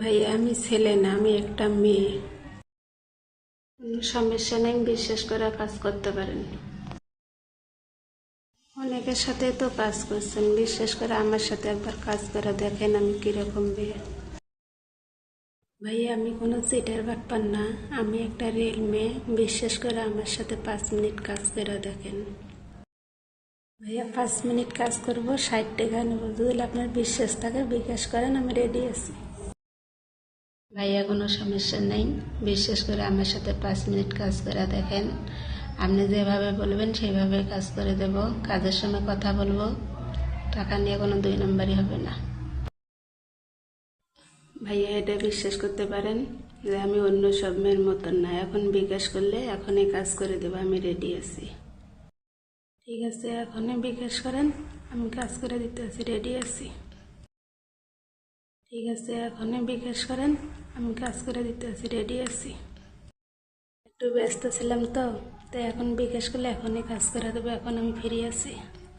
ভাইয়া, আমি ছেলে না, আমি একটা মেয়ে। সমস্যা নেই, বিশ্বাস করে কাজ করতে পারেন। অনেকের সাথে তো কাজ করছেন, বিশ্বাস করে আমার সাথে একবার কাজ করে দেখেন আমি কীরকম মেয়ে। ভাইয়া, আমি কোনো সিটের ব্যাপার না, আমি একটা রেল মেয়ে, বিশ্বাস করে আমার সাথে পাঁচ মিনিট কাজ করে দেখেন। ভাইয়া, পাঁচ মিনিট কাজ করব, ষাট টাকা নেব, যদি আপনার বিশ্বাস থাকে, বিকাশ করেন, আমি রেডি আছি। ভাইয়া কোনো সমস্যা নেই। বিশ্বাস করে আমার সাথে পাঁচ মিনিট কাজ করে দেখেন। আপনি যেভাবে বলবেন সেইভাবে কাজ করে দেব। কাজের সময় কথা বলব। টাকা নিয়ে কোনো দুই নম্বরই হবে না। ভাইয়া এটা বিশ্বাস করতে পারেন যে আমি অন্য সব মেয়ের মতন না। এখন বিকাশ করলে এখনই কাজ করে দেবো আমি রেডি আছি। ঠিক আছে এখনই বিকাশ করেন। আমি কাজ করে দিতে আছি রেডি আছি। ঠিক আছে, এখনই বিকাশ করেন। আমি কাজ করে দিতে আছি রেডি আছি। একটু ব্যস্ত ছিলাম তো, তাই এখন বিকাশ করলে এখনই কাজ করে দেবো, এখন আমি ফিরে আছি।